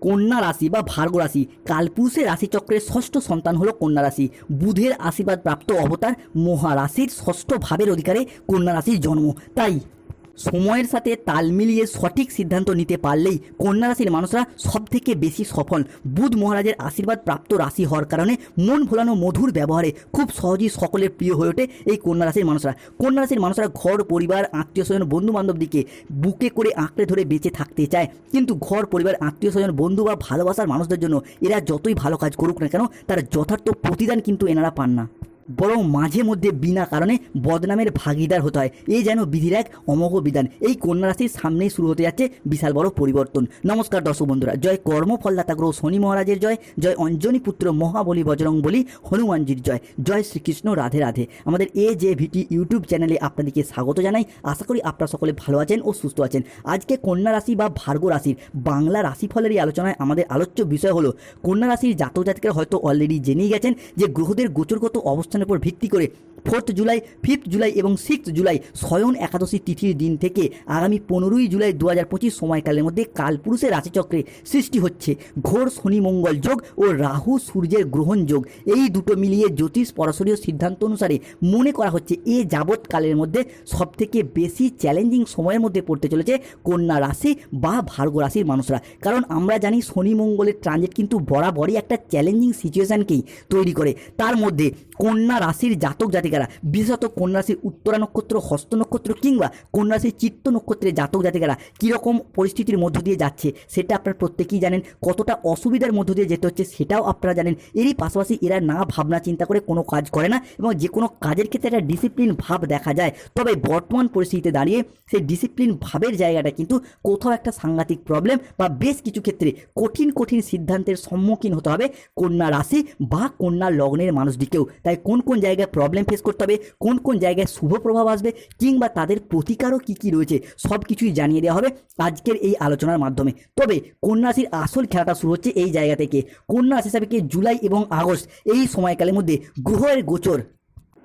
কন্যা রাশি বা ভার্গ রাশি কালপুরুষের রাশিচক্রের ষষ্ঠ সন্তান হলো কন্যা রাশি। বুধের আশীর্বাদ প্রাপ্ত অবতার মহারাশির ষষ্ঠ ভাবের অধিকারে কন্যা রাশির জন্ম। তাই সময়ের সাথে তাল মিলিয়ে সঠিক সিদ্ধান্ত নিতে পারলেই কন্যা রাশির মানুষরা সব থেকে বেশি সফল। বুধ মহারাজের আশীর্বাদ প্রাপ্ত রাশি হওয়ার কারণে মন ভোলানো মধুর ব্যবহারে খুব সহজেই সকলের প্রিয় হয়ে ওঠে এই কন্যা রাশির মানুষরা। কন্যা রাশির মানুষরা ঘর, পরিবার, আত্মীয় স্বজন বন্ধু বান্ধব দিকে বুকে করে আঁকড়ে ধরে বেঁচে থাকতে চায়। কিন্তু ঘর, পরিবার, আত্মীয় স্বজন, বন্ধু বা ভালোবাসার মানুষদের জন্য এরা যতই ভালো কাজ করুক না কেন, তার যথার্থ প্রতিদান কিন্তু এনারা পান না। বরং মাঝে মধ্যে বিনা কারণে বদনামের ভাগিদার হতে হয়। এই যেন বিধির এক অমোঘ বিধান। এই কন্যা রাশির সামনেই শুরু হতে যাচ্ছে বিশাল বড় পরিবর্তন। নমস্কার দর্শক বন্ধুরা, জয় কর্মফলদাতা গ্রহ শনি মহারাজের জয় জয় অঞ্জনী পুত্র মহাবলী বজরং বলি হনুমানজির জয়। জয় শ্রীকৃষ্ণ, রাধে রাধে। আমাদের এ যে ভিটি ইউটিউব চ্যানেলে আপনাদেরকে স্বাগত জানাই। আশা করি আপনারা সকলে ভালো আছেন ও সুস্থ আছেন। আজকে কন্যা রাশি বা ভার্গ রাশির বাংলা রাশিফলের এই আলোচনায় আমাদের আলোচ্য বিষয় হলো, কন্যা রাশির জাতক জাতিকারা হয়তো অলরেডি জেনেই গেছেন যে গ্রহদের গোচরগত উপর ভিত্তি করে ফোর্থ জুলাই, ফিফথ জুলাই এবং সিক্স জুলাই স্বয়ং একাদশী তিথির দিন থেকে আগামী পনেরোই জুলাই দু হাজার পঁচিশ সময়কালের মধ্যে কালপুরুষের রাশিচক্রে সৃষ্টি হচ্ছে ঘোর শনি মঙ্গল যোগ ও রাহু সূর্যের গ্রহণ যোগ। এই দুটো মিলিয়ে জ্যোতিষ পরাশরীয় সিদ্ধান্ত অনুসারে মনে করা হচ্ছে এ যাবৎকালের মধ্যে সবথেকে বেশি চ্যালেঞ্জিং সময়ের মধ্যে পড়তে চলেছে কন্যা রাশি বা ভার্গ রাশির মানুষরা। কারণ আমরা জানি শনি মঙ্গলের ট্রানজিট কিন্তু বরাবরই একটা চ্যালেঞ্জিং সিচুয়েশানকেই তৈরি করে। তার মধ্যে কন্যা রাশির জাতক জাতিকারা বিশেষত কন্যা রাশির উত্তরা নক্ষত্র হস্ত নক্ষত্র কিংবা কন্যা রাশির চিত্ত নক্ষত্রের জাতক জাতিকারা কীরকম পরিস্থিতির মধ্য দিয়ে যাচ্ছে, সেটা আপনারা প্রত্যেকেই জানেন। কতটা অসুবিধার মধ্য দিয়ে যেতে হচ্ছে, সেটাও আপনারা জানেন। এরই পাশাপাশি এরা না ভাবনা চিন্তা করে কোনো কাজ করে না এবং যে কোনো কাজের ক্ষেত্রে একটা ডিসিপ্লিন ভাব দেখা যায়। তবে বর্তমান পরিস্থিতিতে দাঁড়িয়ে সেই ডিসিপ্লিন ভাবের জায়গাটা কিন্তু কোথাও একটা সাংঘাতিক প্রবলেম বা বেশ কিছু ক্ষেত্রে কঠিন কঠিন সিদ্ধান্তের সম্মুখীন হতে হবে কন্যা রাশি বা কন্যা লগ্নের মানুষটিকেও। তাই কোন কোন জায়গায় প্রবলেম ফেস করতে হবে। কোন কোন জায়গায় শুভ প্রভাব আসবে কিংবা তাদের প্রতিকারও কী কী রয়েছে সব কিছুই জানিয়ে দেওয়া হবে আজকের এই আলোচনার মাধ্যমে। তবে কন্যাশির আসল খেলাটা শুরু হচ্ছে এই জায়গা থেকে। কন্যাশ হিসাবে কি জুলাই এবং আগস্ট এই সময়কালের মধ্যে গ্রহের গোচর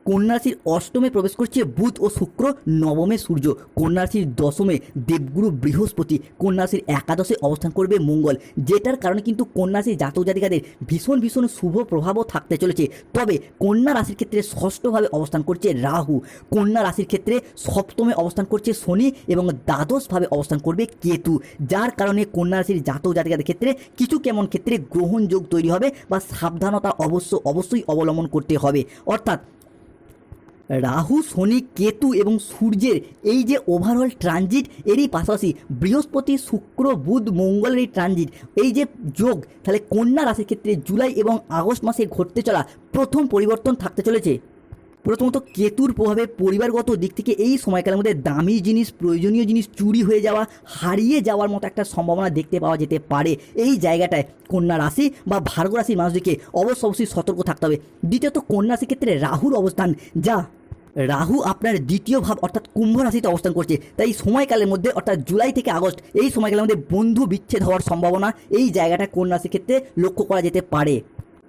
কন্যা রাশির অষ্টমে প্রবেশ করছে বুধ ও শুক্র, নবমে সূর্য। কন্যা রাশির দশমে দেবগুরু বৃহস্পতি কন্যা রাশির একাদশে অবস্থান করবে মঙ্গল। যেটার কারণে কিন্তু কন্যারাশির জাতক জাতিকাদের ভীষণ ভীষণ শুভ প্রভাবও থাকতে চলেছে। তবে কন্যা রাশির ক্ষেত্রে ষষ্ঠভাবে অবস্থান করছে রাহু। কন্যা রাশির ক্ষেত্রে সপ্তমে অবস্থান করছে শনি এবং দ্বাদশভাবে অবস্থান করবে কেতু। যার কারণে কন্যা রাশির জাতক জাতিকাদের ক্ষেত্রে কিছু কেমন ক্ষেত্রে গ্রহণযোগ তৈরি হবে বা সাবধানতা অবশ্য, অবশ্যই অবলম্বন করতে হবে। অর্থাৎ রাহু, শনি, কেতু এবং সূর্যের এই যে ওভারঅল ট্রানজিট এরই পাশাপাশি বৃহস্পতি, শুক্র, বুধ, মঙ্গলের এই ট্রানজিট এই যে যোগ, তাহলে কন্যা রাশির ক্ষেত্রে জুলাই এবং আগস্ট মাসে ঘটতে চলা প্রথম পরিবর্তন থাকতে চলেছে। প্রথমত কেতুর প্রভাবে পরিবারগত দিক থেকে এই সময়কালের মধ্যে দামি জিনিস, প্রয়োজনীয় জিনিস চুরি হয়ে যাওয়া, হারিয়ে যাওয়ার মতো একটা সম্ভাবনা দেখতে পাওয়া যেতে পারে। এই জায়গাটায় কন্যা রাশি বা ভার্গ রাশির মানুষদেরকে অবশ্য অবশ্যই সতর্ক থাকতে হবে। দ্বিতীয়ত, কন্যা রাশির ক্ষেত্রে রাহুর অবস্থান, যা রাহু আপনার দ্বিতীয় ভাব অর্থাৎ কুম্ভ রাশিতে অবস্থান করছে। তাই সময়কালের মধ্যে, অর্থাৎ জুলাই থেকে আগস্ট, এই সময়কালের মধ্যে বন্ধু বিচ্ছেদ হওয়ার সম্ভাবনা এই জায়গাটা কন্যা রাশির ক্ষেত্রে লক্ষ্য করা যেতে পারে।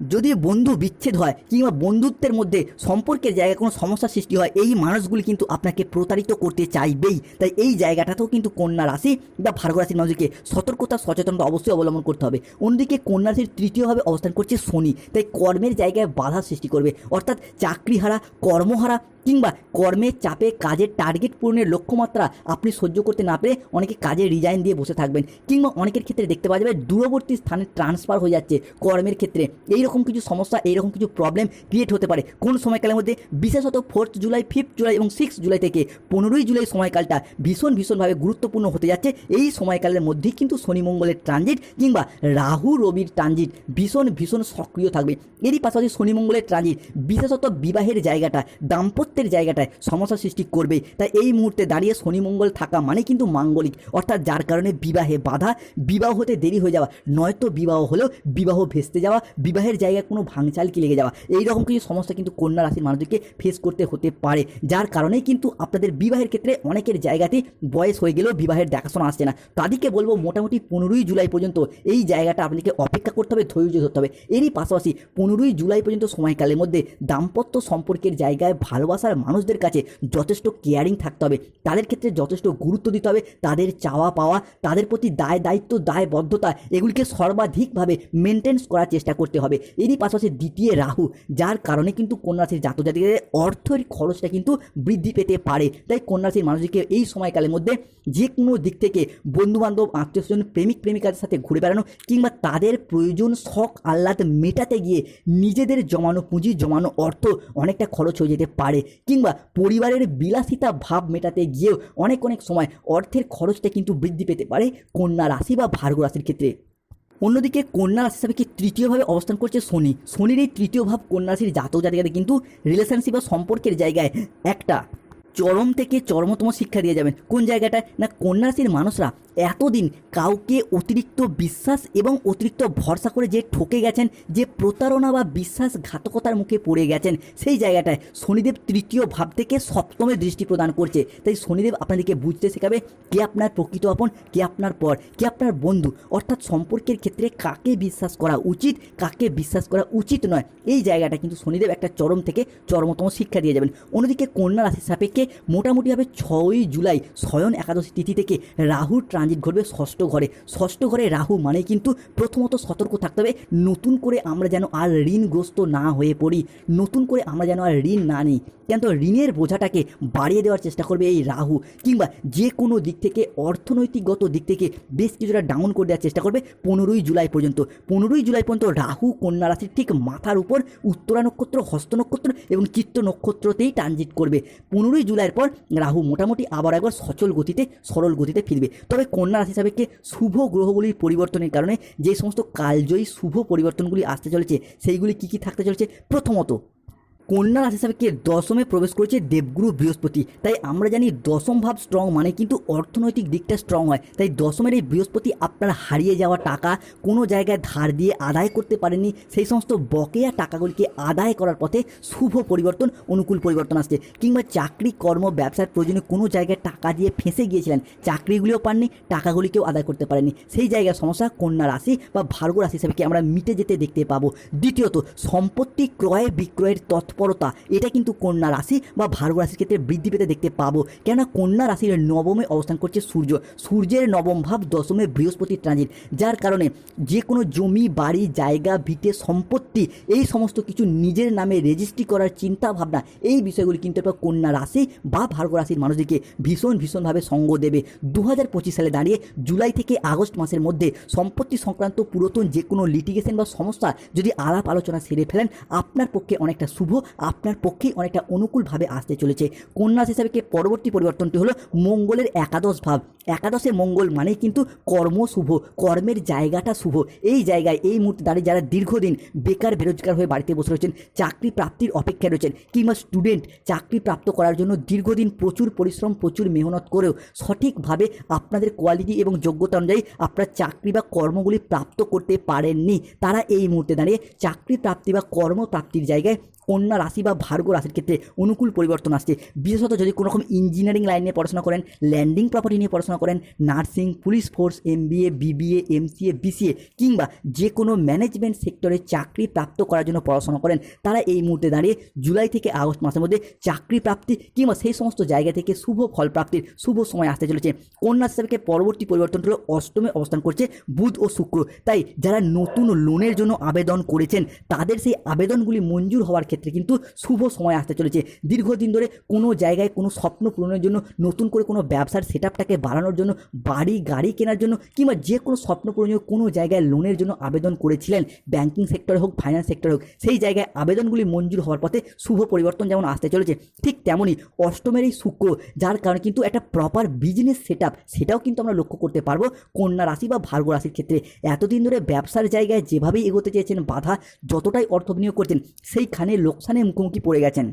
যদি বন্ধু বিচ্ছেদ হয় কিংবা বন্ধুত্বের মধ্যে সম্পর্কের জায়গায় কোনো সমস্যার সৃষ্টি হয়, এই মানুষগুলি কিন্তু আপনাকে প্রতারিত করতে চাইবেই। তাই এই জায়গাটাতেও কিন্তু কন্যা রাশি বা ভার্গ রাশির মানুষকে সতর্কতা, সচেতনতা অবশ্যই অবলম্বন করতে হবে। অন্যদিকে কন্যা রাশির তৃতীয়ভাবে অবস্থান করছে শনি। তাই কর্মের জায়গায় বাধা সৃষ্টি করবে। অর্থাৎ চাকরিহারা, কর্মহারা কিংবা কর্মের চাপে কাজের টার্গেট পূরণের লক্ষ্যমাত্রা আপনি সহ্য করতে না পেরে অনেকে কাজে রিজাইন দিয়ে বসে থাকবেন কিংবা অনেকের ক্ষেত্রে দেখতে পাওয়া যাবে দূরবর্তী স্থানে ট্রান্সফার হয়ে যাচ্ছে কর্মের ক্ষেত্রে। এইরকম কিছু সমস্যা, এইরকম কিছু প্রবলেম ক্রিয়েট হতে পারে। কোন সময়কালের মধ্যে? বিশেষত ফোর্থ জুলাই ফিফথ জুলাই এবং সিক্স জুলাই থেকে পনেরোই জুলাই সময়কালটা ভীষণ, ভীষণভাবে গুরুত্বপূর্ণ হতে যাচ্ছে। এই সময়কালের মধ্যেই কিন্তু শনি মঙ্গলের ট্রানজিট কিংবা রাহু রবির ট্রানজিট ভীষণ ভীষণ সক্রিয় থাকবে। এরই পাশাপাশি শনি মঙ্গলের ট্রানজিট বিশেষত বিবাহের জায়গাটা দাম্পত্যের জায়গাটায় সমস্যা সৃষ্টি করবে তাই এই মুহূর্তে দাঁড়িয়ে শনি মঙ্গল থাকা মানে কিন্তু মাঙ্গলিক। অর্থাৎ যার কারণে বিবাহে বাধা, বিবাহ হতে দেরি হয়ে যাওয়া, নয়তো বিবাহ হলেও বিবাহ ভেস্তে যাওয়া, বিবাহের জায়গায় কোনো ভাঙচাল কি লেগে যাওয়া এই রকম কিছু সমস্যা কিন্তু কন্যা রাশির মানুষদেরকে ফেস করতে হতে পারে। যার কারণেই কিন্তু আপনাদের বিবাহের ক্ষেত্রে অনেকের জায়গাতে বয়স হয়ে গেলেও বিবাহের দেখাশোনা আসছে না। তাদেরকে বলব মোটামুটি পনেরোই জুলাই পর্যন্ত এই জায়গাটা আপনাকে অপেক্ষা করতে হবে, ধৈর্য ধরতে হবে। এরই পাশাপাশি পনেরোই জুলাই পর্যন্ত সময়কালের মধ্যে দাম্পত্য সম্পর্কের জায়গায় ভালোবাসার মানুষদের কাছে যথেষ্ট কেয়ারিং থাকতে হবে। তাদের ক্ষেত্রে যথেষ্ট গুরুত্ব দিতে হবে। তাদের চাওয়া পাওয়া, তাদের প্রতি দায় দায়িত্ব, দায়বদ্ধতা, এগুলিকে সর্বাধিকভাবে মেনটেন্স করার চেষ্টা করতে হবে। এরই পাশাপাশি দ্বিতীয় রাহু, যার কারণে কিন্তু কন্যাশ্রীর জাতজাতিদের অর্থের খরচটা কিন্তু বৃদ্ধি পেতে পারে। তাই কন্যাশ্রীর মানুষকে এই সময়কালের মধ্যে যে কোনো দিক থেকে বন্ধুবান্ধব আত্মীয় স্বজন প্রেমিক, প্রেমিকাদের সাথে ঘুরে বেড়ানো কিংবা তাদের প্রয়োজন শখ, আহ্লাদ মেটাতে গিয়ে নিজেদের জমানো পুঁজি, জমানো অর্থ অনেকটা খরচ হয়ে যেতে পারে। কিংবা পরিবারের বিলাসিতা ভাব মেটাতে গিয়েও অনেক অনেক সময় অর্থের খরচটা কিন্তু বৃদ্ধি পেতে পারে কন্যা রাশি বা ভার্গ রাশির ক্ষেত্রে। অন্যদিকে কন্যা রাশি কি তৃতীয়ভাবে অবস্থান করছে শনি? শনির এই তৃতীয় ভাব কন্যা রাশির জাতক জাতিকাদের কিন্তু রিলেশনশিপ বা সম্পর্কের জায়গায় একটা চরম থেকে চরমতম শিক্ষা দিয়ে যাবেন। কোন জায়গাটায়? না কন্যা রাশির মানুষরা এতদিন কাউকে অতিরিক্ত বিশ্বাস এবং অতিরিক্ত ভরসা করে যে ঠকে গেছেন, যে প্রতারণা বা বিশ্বাসঘাতকতার মুখে পড়ে গেছেন, সেই জায়গাটায় শনিদেব তৃতীয় ভাব থেকে সপ্তমে দৃষ্টি প্রদান করছে। তাই শনিদেব আপনাদেরকে বুঝতে শেখাবে কে আপনার প্রকৃত আপন, কে আপনার পর, কে আপনার বন্ধু। অর্থাৎ সম্পর্কের ক্ষেত্রে কাকে বিশ্বাস করা উচিত, কাকে বিশ্বাস করা উচিত নয়, এই জায়গাটা কিন্তু শনিদেব একটা চরম থেকে চরমতম শিক্ষা দিয়ে যাবেন। অন্যদিকে কন্যা রাশির সাপেক্ষে মোটামুটিভাবে ছয়ই জুলাই শয়ন একাদশী তিথি থেকে রাহু রাহুর ট্রানজিট ঘটবে, ষষ্ঠ ঘরে। ষষ্ঠ ঘরে রাহু মানে কিন্তু প্রথমত সতর্ক থাকতে হবে, নতুন করে আমরা যেন আর ঋণগ্রস্ত না হয়ে পড়ি। নতুন করে আমরা যেন আর ঋণ না নিই। কেন তো ঋণের বোঝাটাকে বাড়িয়ে দেওয়ার চেষ্টা করবে এই রাহু। কিংবা যে কোনো দিক থেকে, অর্থনৈতিকগত দিক থেকে বেশ কিছুটা ডাউন করে দেওয়ার চেষ্টা করবে পনেরোই জুলাই পর্যন্ত। পনেরোই জুলাই পর্যন্ত রাহু, কন্যা রাশির ঠিক মাথার উপর উত্তরা নক্ষত্র, হস্ত নক্ষত্র এবং চিত্র নক্ষত্রতেই ট্রানজিট করবে। পনেরোই জুলাইয়ের পর রাহু মোটামুটি আবার একবার সচল গতিতে, সরল গতিতে ফিরবে। তবে কন্যা রাশি হিসাবে শুভ গ্রহগুলির পরিবর্তনের কারণে যে সমস্ত কালজয়ী শুভ পরিবর্তনগুলি আসতে চলেছে, সেইগুলি কী কী থাকতে চলেছে? প্রথমত কন্যা রাশি কে দশমে প্রবেশ করেছে? দেবগুরু বৃহস্পতি। তাই আমরা জানি দশম ভাব স্ট্রং মানে কিন্তু অর্থনৈতিক দিকটা স্ট্রং হয়। তাই দশমের এই বৃহস্পতি আপনার হারিয়ে যাওয়া টাকা কোনো জায়গায় ধার দিয়ে আদায় করতে পারেননি। সেই সমস্ত বকেয়া টাকাগুলিকে আদায় করার পথে শুভ পরিবর্তন, অনুকূল পরিবর্তন আসছে। কিংবা চাকরি, কর্ম, ব্যবসার প্রয়োজনে কোনো জায়গায় টাকা দিয়ে ফেঁসে গিয়েছিলেন। চাকরিগুলিও পাননি, টাকাগুলিকেও আদায় করতে পারেননি। সেই জায়গায় সমস্যা কন্যা রাশি বা ভার্গ রাশি হিসাবে আমরা মিটে যেতে দেখতে পাবো? দ্বিতীয়ত, সম্পত্তি ক্রয় বিক্রয়ের তৎপরতা এটা কিন্তু কন্যা রাশি বা ভার্গ রাশির ক্ষেত্রে বৃদ্ধি পেতে দেখতে পাবো। কেননা কন্যা রাশির নবমে অবস্থান করছে সূর্য। সূর্যের নবম ভাব দশমে বৃহস্পতি ট্রানজিট, যার কারণে যে কোনো জমি, বাড়ি, জায়গা, ভিটে, সম্পত্তি, এই সমস্ত কিছু নিজের নামে রেজিস্ট্রি করার চিন্তা ভাবনা এই বিষয়গুলি কিন্তু একটা কন্যা রাশি বা ভার্গ রাশির মানুষদেরকে ভীষণ, ভীষণভাবে সঙ্গ দেবে। দু হাজার পঁচিশ সালে দাঁড়িয়ে জুলাই থেকে আগস্ট মাসের মধ্যে সম্পত্তি সংক্রান্ত পুরাতন যে কোনো লিটিগেশন বা সমস্যা যদি আলাপ আলোচনা সেরে ফেলেন, আপনার পক্ষে অনেকটা শুভ আপনার পক্ষেই অনেকটা অনুকূলভাবে আসতে চলেছে। কন্যা রাশি হিসাবে কি পরবর্তী পরিবর্তনটি হলো মঙ্গলের একাদশ ভাব? একাদশে মঙ্গল মানেই কিন্তু কর্ম শুভ, কর্মের জায়গাটা শুভ। এই জায়গায়, এই মুহূর্তে দাঁড়িয়ে যারা দীর্ঘদিন বেকার, বেরোজগার হয়ে বাড়িতে বসে রয়েছেন, চাকরি প্রাপ্তির অপেক্ষায় রয়েছেন কিংবা স্টুডেন্ট চাকরি প্রাপ্ত করার জন্য দীর্ঘদিন প্রচুর পরিশ্রম, প্রচুর মেহনত করেও সঠিকভাবে আপনাদের কোয়ালিটি এবং যোগ্যতা অনুযায়ী আপনার চাকরি বা কর্মগুলি প্রাপ্ত করতে পারেননি। তারা এই মুহূর্তে দাঁড়িয়ে চাকরি প্রাপ্তি বা কর্মপ্রাপ্তির জায়গায় কন্যা রাশি বা ভার্গ রাশির ক্ষেত্রে অনুকূল পরিবর্তন আসছে। বিশেষত যদি কোনো রকম ইঞ্জিনিয়ারিং লাইন নিয়ে পড়াশোনা করেন ল্যান্ডিং প্রপার্টি নিয়ে পড়াশোনা করেন nursing police force M MBA BBA MCA BCA কিংবা যে কোনো ম্যানেজমেন্ট সেক্টরে চাকরি প্রাপ্ত করার জন্য পড়াশোনা করেন, তারা এই মুহূর্তে দাঁড়িয়ে জুলাই থেকে আগস্ট মাসের মধ্যে চাকরি প্রাপ্তি কিংবা সেই সমস্ত জায়গা থেকে শুভ ফল প্রাপ্তির শুভ সময় আসতে চলেছে। কন্যা হিসাবে পরবর্তী পরিবর্তন হলো অষ্টমে অবস্থান করছে বুধ ও শুক্র। তাই যারা নতুন লোনের জন্য আবেদন করেছেন, তাদের সেই আবেদনগুলি মঞ্জুর হওয়ার ক্ষেত্রে কিন্তু শুভ সময় আসতে চলেছে। দীর্ঘদিন ধরে কোনো জায়গায় কোনো স্বপ্ন পূরণের জন্য, নতুন করে কোনো ব্যবসার সেট বাড়ানোর জন্য, বাড়ি, গাড়ি কেনার জন্য কিংবা যে কোনো স্বপ্ন পূরণের কোনো জায়গায় লোনের জন্য আবেদন করেছিলেন ব্যাংকিং সেক্টরে হোক ফাইন্যান্স সেক্টরে হোক, সেই জায়গায় আবেদনগুলি মঞ্জুর হওয়ার পথে শুভ পরিবর্তন যেমন আসতে চলেছে, ঠিক তেমনই অষ্টমের এই শুক্র, যার কারণে কিন্তু একটা প্রপার বিজনেস সেট সেটাও কিন্তু আমরা লক্ষ্য করতে পারব কন্যা রাশি বা ভার্গ রাশির ক্ষেত্রে। এতদিন ধরে ব্যবসার জায়গায় যেভাবেই এগোতে চেয়েছেন বাধা, যতটাই অর্থ বিনিয়োগ করছেন, সেইখানে লোকসানের মুখোমুখি পড়ে গেছেন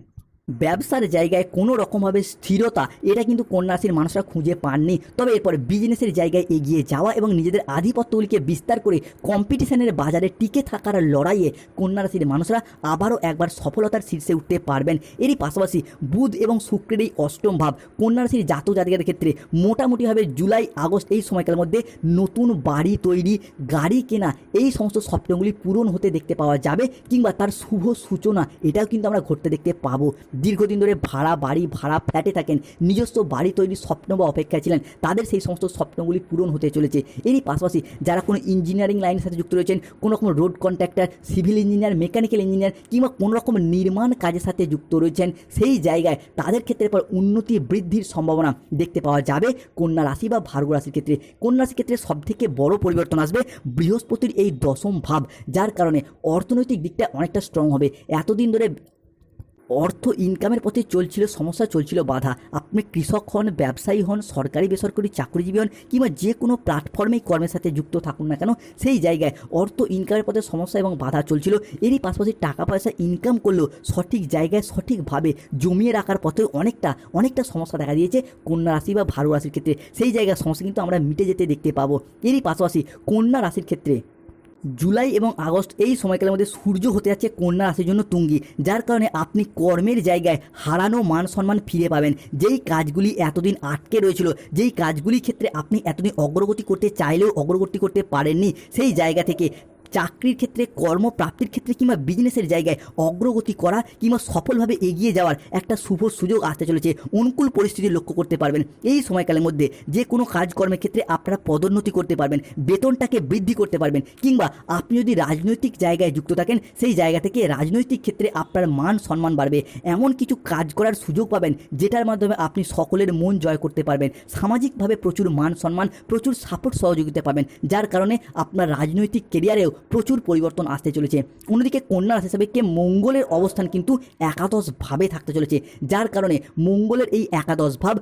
ব্যবসার জায়গায় কোনো রকমভাবে স্থিরতা, এটা কিন্তু কন্যারাশির মানুষরা খুঁজে পাননি। তবে এরপর বিজনেসের জায়গায় এগিয়ে যাওয়া এবং নিজেদের আধিপত্যগুলিকে বিস্তার করে কম্পিটিশনের বাজারে টিকে থাকার লড়াইয়ে কন্যা রাশির মানুষরা আবারও একবার সফলতার শীর্ষে উঠতে পারবেন। এরই পাশাপাশি বুধ এবং শুক্রের এই অষ্টম ভাব কন্যা রাশির জাতক জাতিকাদের ক্ষেত্রে মোটামুটিভাবে জুলাই, আগস্ট এই সময়কালের মধ্যে নতুন বাড়ি তৈরি, গাড়ি কেনা, এই সমস্ত স্বপ্নগুলি পূরণ হতে দেখতে পাওয়া যাবে কিংবা তার শুভ সূচনা, এটাও কিন্তু আমরা ঘটতে দেখতে পাবো। দীর্ঘদিন ধরে ভাড়া বাড়ি, ভাড়া ফ্ল্যাটে থাকেন, নিজস্ব বাড়ি তৈরির স্বপ্ন বা অপেক্ষায় ছিলেন, তাদের সেই সমস্ত স্বপ্নগুলি পূরণ হতে চলেছে। এরই পাশাপাশি যারা কোনো ইঞ্জিনিয়ারিং লাইনের সাথে যুক্ত রয়েছেন, কোনো রকম road contractor civil engineer mechanical engineer কিংবা কোনো রকম নির্মাণ কাজের সাথে যুক্ত রয়েছেন, সেই জায়গায় তাদের ক্ষেত্রে পর উন্নতি বৃদ্ধির সম্ভাবনা দেখতে পাওয়া যাবে। কন্যা রাশি বা ভার্গ রাশির ক্ষেত্রে, কন্যা রাশির ক্ষেত্রে সবথেকে বড় পরিবর্তন আসবে বৃহস্পতির এই দশম ভাব, যার কারণে অর্থনৈতিক দিকটা অনেকটা স্ট্রং হবে। এতদিন ধরে অর্থ ইনকামের পথে চলছিল, সমস্যা চলছিল, বাধা। আপনি কৃষক হন, ব্যবসায়ী হন, সরকারি, বেসরকারি চাকরিজীবী হন, কিংবা যে কোনো প্ল্যাটফর্মেই কর্মের সাথে যুক্ত থাকুন না কেন, সেই জায়গায় অর্থ ইনকামের পথে সমস্যা এবং বাধা চলছিল। এরই পাশাপাশি টাকা পয়সা ইনকাম করলেও সঠিক জায়গায় সঠিকভাবে জমিয়ে রাখার পথে অনেকটা অনেকটা সমস্যা দেখা দিয়েছে কন্যা রাশি বা ভারু রাশির ক্ষেত্রে। সেই জায়গার সমস্যা কিন্তু আমরা মিটে যেতে দেখতে পাবো। এরই পাশাপাশি কন্যা রাশির ক্ষেত্রে জুলাই এবং আগস্ট এই সময়কালের মধ্যে সূর্য হতে যাচ্ছে কন্যা রাশির জন্য তুঙ্গি, যার কারণে আপনি কর্মের জায়গায় হারানো মান সম্মান ফিরে পাবেন। যেই কাজগুলি এতদিন আটকে রয়েছিল, যেই কাজগুলির ক্ষেত্রে আপনি এতদিন অগ্রগতি করতে চাইলেও অগ্রগতি করতে পারেননি, সেই জায়গা থেকে চাকরির ক্ষেত্রে, কর্মপ্রাপ্তির ক্ষেত্রে কিংবা বিজনেসের জায়গায় অগ্রগতি করা কিংবা সফলভাবে এগিয়ে যাওয়ার একটা শুভ সুযোগ আসতে চলেছে। অনুকূল পরিস্থিতি লক্ষ্য করতে পারবেন। এই সময়কালের মধ্যে যে কোনো কাজকর্মের ক্ষেত্রে আপনারা পদোন্নতি করতে পারবেন, বেতনটাকে বৃদ্ধি করতে পারবেন কিংবা আপনি যদি রাজনৈতিক জায়গায় যুক্ত থাকেন, সেই জায়গা থেকে রাজনৈতিক ক্ষেত্রে আপনার মান সম্মান বাড়বে। এমন কিছু কাজ করার সুযোগ পাবেন, যেটার মাধ্যমে আপনি সকলের মন জয় করতে পারবেন। সামাজিকভাবে প্রচুর মান সম্মান, প্রচুর সাপোর্ট সহযোগিতা পাবেন, যার কারণে আপনার রাজনৈতিক কেরিয়ারেও প্রচুর পরিবর্তন আসতে চলেছে। অন্যদিকে কন্যা রাশি হিসাবে কে মঙ্গলের অবস্থান কিন্তু একাদশভাবে থাকতে চলেছে। যার কারণে মঙ্গলের এই একাদশ ভাব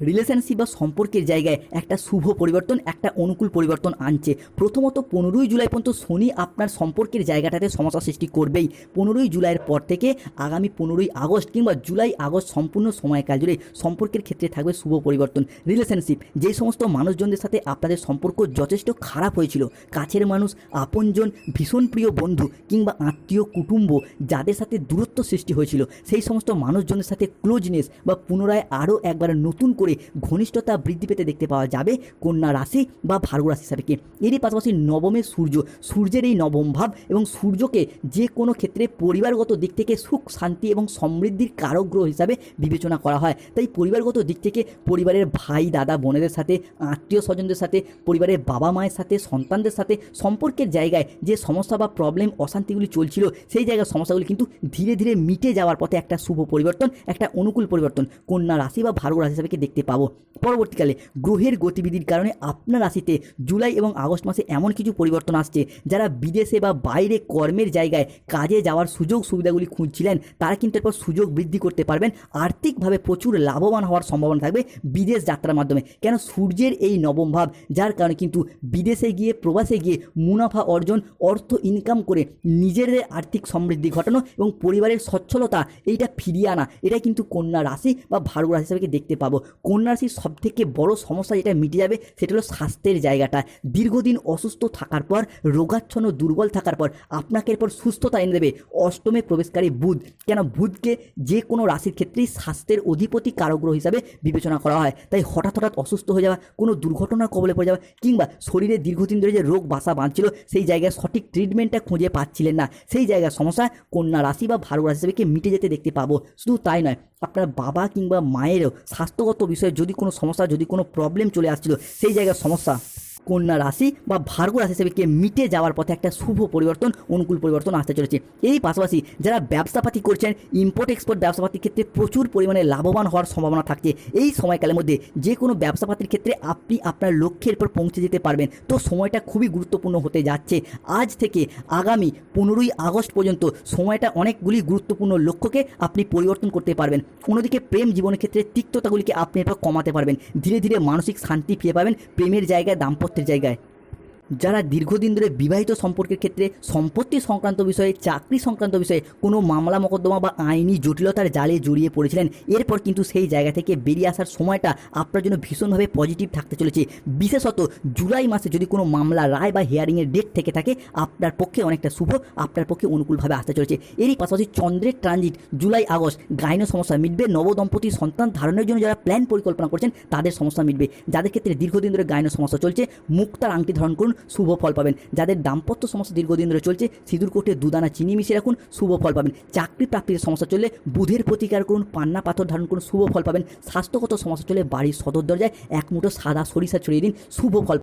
রিলেশনশিপ বা সম্পর্কের জায়গায় একটা শুভ পরিবর্তন, একটা অনুকূল পরিবর্তন আনছে। প্রথমত পনেরোই জুলাই পর্যন্ত শনি আপনার সম্পর্কের জায়গাটাতে সমস্যা সৃষ্টি করবেই। পনেরোই জুলাইয়ের পর থেকে আগামী পনেরোই আগস্ট কিংবা জুলাই আগস্ট সম্পূর্ণ সময়কাল জুড়ে সম্পর্কের ক্ষেত্রে থাকবে শুভ পরিবর্তন। রিলেশনশিপ যে সমস্ত মানুষজনদের সাথে আপনাদের সম্পর্ক যথেষ্ট খারাপ হয়েছিল, কাছের মানুষ, আপনজন, ভীষণ প্রিয় বন্ধু কিংবা আত্মীয়, কুটুম্ব, যাদের সাথে দূরত্ব সৃষ্টি হয়েছিল, সেই সমস্ত মানুষজনের সাথে ক্লোজনেস বা পুনরায় আরও একবার নতুন করে ঘনিষ্ঠতা বৃদ্ধি পেতে দেখতে পাওয়া যাবে কন্যা রাশি বা ভার্গ রাশি হিসাবে। এরই পাশাপাশি নবমে সূর্য, সূর্যের এই নবম ভাব এবং সূর্যকে যে কোনো ক্ষেত্রে পরিবারগত দিক থেকে সুখ, শান্তি এবং সমৃদ্ধির কারক গ্রহ হিসাবে বিবেচনা করা হয়। তাই পরিবারগত দিক থেকে পরিবারের ভাই, দাদা, বোনেদের সাথে, আত্মীয় স্বজনদের সাথে, পরিবারের বাবা মায়ের সাথে, সন্তানদের সাথে সম্পর্কের জায়গায় যে সমস্যা বা প্রবলেম অশান্তিগুলি চলছিল, সেই জায়গার সমস্যাগুলি কিন্তু ধীরে ধীরে মিটে যাওয়ার পথে একটা শুভ পরিবর্তন, একটা অনুকূল পরিবর্তন। কন্যা রাশি বা ভার্গ রাশি হিসাবে দেখতে পাবো। পরবর্তীকালে গ্রহের গতিবিধির কারণে আপনার রাশিতে জুলাই এবং আগস্ট মাসে এমন কিছু পরিবর্তন আসছে, যারা বিদেশে বা বাইরে কর্মের জায়গায় কাজে যাওয়ার সুযোগ সুবিধাগুলি খুঁজছিলেন, তারা কিন্তু এরপর সুযোগ বৃদ্ধি করতে পারবেন। আর্থিকভাবে প্রচুর লাভবান হওয়ার সম্ভাবনা থাকবে বিদেশ যাত্রার মাধ্যমে। কেন সূর্যের এই নবম ভাব, যার কারণে কিন্তু বিদেশে গিয়ে, প্রবাসে গিয়ে মুনাফা অর্জন, অর্থ ইনকাম করে নিজেদের আর্থিক সমৃদ্ধি ঘটানো এবং পরিবারের সচ্ছলতা, এইটা ফিরিয়ে আনা, এটা কিন্তু কন্যা রাশি বা ভার্গ রাশি হিসাবে দেখতে পাবো। কন্যা রাশির সবথেকে বড় সমস্যা যেটা মিটে যাবে, সেটা হলো স্বাস্থ্যের জায়গাটা। দীর্ঘদিন অসুস্থ থাকার পর, রোগাচ্ছন্ন, দুর্বল থাকার পর, আপনাকে এরপর সুস্থতা এনে দেবে অষ্টমে প্রবেশকারী বুধ। কেন? বুধকে যে কোনো রাশির ক্ষেত্রেই স্বাস্থ্যের অধিপতি কারগ্রহ হিসাবে বিবেচনা করা হয়। তাই হঠাৎ হঠাৎ অসুস্থ হয়ে যাওয়া, কোনো দুর্ঘটনার কবলে পড়ে যাওয়া, কিংবা শরীরে দীর্ঘদিন ধরে যে রোগ বাসা বাঁধছিল, সেই জায়গায় সঠিক ট্রিটমেন্টটা খুঁজে পাচ্ছিলেন না। সেই জায়গার সমস্যা কন্যা রাশি বা ভারু রাশি হিসেবে মিটে যেতে দেখতে পাবো? শুধু তাই নয় আপনার বাবা কিংবা মায়েরও স্বাস্থ্যগত বিষয়ে যদি কোনো সমস্যা, যদি কোনো প্রবলেম চলে আসছিল, সেই জায়গার সমস্যা। কন্যা রাশি বা ভার্গ রাশি হিসেবে মিটে যাওয়ার পথে একটা শুভ পরিবর্তন, অনুকূল পরিবর্তন আসতে চলেছে। এই পাশাপাশি যারা ব্যবসাপাতি করছেন ইম্পোর্ট এক্সপোর্ট ব্যবসাপাতির ক্ষেত্রে প্রচুর পরিমাণে লাভবান হওয়ার সম্ভাবনা থাকছে। এই সময়কালের মধ্যে যে কোনো ব্যবসাপাতির ক্ষেত্রে আপনি আপনার লক্ষ্যের পর পৌঁছে যেতে পারবেন। তো সময়টা খুবই গুরুত্বপূর্ণ হতে যাচ্ছে। আজ থেকে আগামী পনেরোই আগস্ট পর্যন্ত সময়টা অনেকগুলি গুরুত্বপূর্ণ লক্ষ্যকে আপনি পরিবর্তন করতে পারবেন। অন্যদিকে প্রেম জীবনের ক্ষেত্রে তিক্ততাগুলিকে আপনি এরপর কমাতে পারবেন। ধীরে ধীরে মানসিক শান্তি ফিরে পাবেন। প্রেমের জায়গায় দাম্পত্যের জায়গায়। যারা দীর্ঘদিন ধরে বিবাহিত সম্পর্কের ক্ষেত্রে সম্পত্তি সংক্রান্ত বিষয়ে, চাকরি সংক্রান্ত বিষয়ে কোনো মামলা, মোকদ্দমা বা আইনি জটিলতার জালে জড়িয়ে পড়েছিলেন, এরপর কিন্তু সেই জায়গা থেকে বেরিয়ে আসার সময়টা আপনার জন্য ভীষণভাবে পজিটিভ থাকতে চলেছে। বিশেষত জুলাই মাসে যদি কোনো মামলা, রায় বা হিয়ারিংয়ের ডেট থেকে থাকে, আপনার পক্ষে অনেকটা শুভ, আপনার পক্ষে অনুকূলভাবে আসতে চলেছে। এরই পাশাপাশি চন্দ্রের ট্রানজিট জুলাই, আগস্ট, গাইনো সমস্যা মিটবে। নবদম্পতি সন্তান ধারণের জন্য যারা প্ল্যান পরিকল্পনা করছেন, তাদের সমস্যা মিটবে। যাদের ক্ষেত্রে দীর্ঘদিন ধরে গাইনো সমস্যা চলছে, মুক্তার আংটি ধারণ করুন। শুভ ফল পাবেন। যাদের দাম্পত্য সমস্যা দীর্ঘদিন ধরে চলছে, সিঁদুর কোটে দুদানা চিনি মিশিয়ে রাখুন, শুভ ফল পাবেন। চাকরি প্রাপ্তির সমস্যা চললে বুধের প্রতিকার করুন, পান্না পাথর ধারণ করুন, শুভ ফল পাবেন। স্বাস্থ্যগত সমস্যা চলে বাড়ির সদর দরজায় এক মুঠো সাদা সরিষা ছড়িয়ে দিন, শুভ ফল